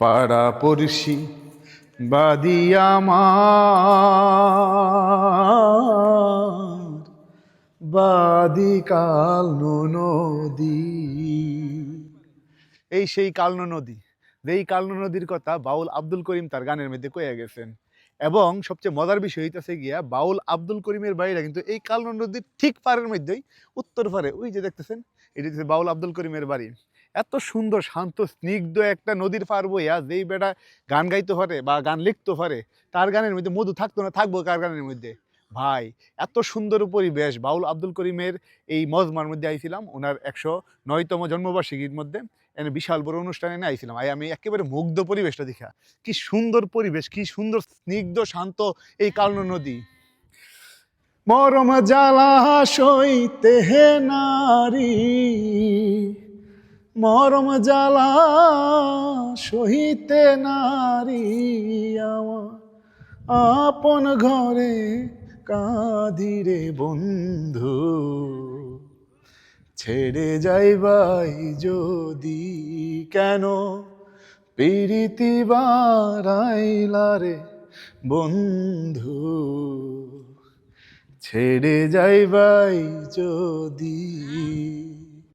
পাড়া পড়শি বাদি কালনো নদী। এই সেই কালনো নদী। এই কালনো নদীর কথা বাউল আব্দুল করিম তার গানের মধ্যে কয়ে গেছেন। এবং সবচেয়ে মজার বিষয় হইতেছে গিয়া, বাউল আব্দুল করিমের বাইরে কিন্তু এই কালনো নদীর ঠিক পারের মধ্যেই উত্তর পারে ওই যে দেখতেছেন, এটি হচ্ছে বাউল আব্দুল করিমের বাড়ি। এত সুন্দর, শান্ত, স্নিগ্ধ একটা নদীর পার বইয়া যেই বেটা গান গাইতে পারে বা গান লিখতে পারে, তার গানের মধ্যে মধু থাকতো না, থাকব কার গানের মধ্যে? ভাই, এত সুন্দর পরিবেশ। বাউল আব্দুল করিমের এই মজমার মধ্যে আইছিলাম, ওনার একশো নয়তম জন্মবার্ষিকীর মধ্যে। এনে বিশাল বড় অনুষ্ঠানে নিয়ে আইছিলাম। আই আমি একেবারে মুগ্ধ পরিবেশটা দেখা। কি সুন্দর পরিবেশ, কি সুন্দর, স্নিগ্ধ, শান্ত এই কালনো নদী। মরম জ্বালা সইতে হে নারী মরম জ্বালা, সহিতে নারী আমার। আপন ঘরে কাঁদিরে বন্ধু, ছেড়ে যাইবাই যদি কেন? প্রীতি বারাইলারে বন্ধু, ছেড়ে যাইবাই যদি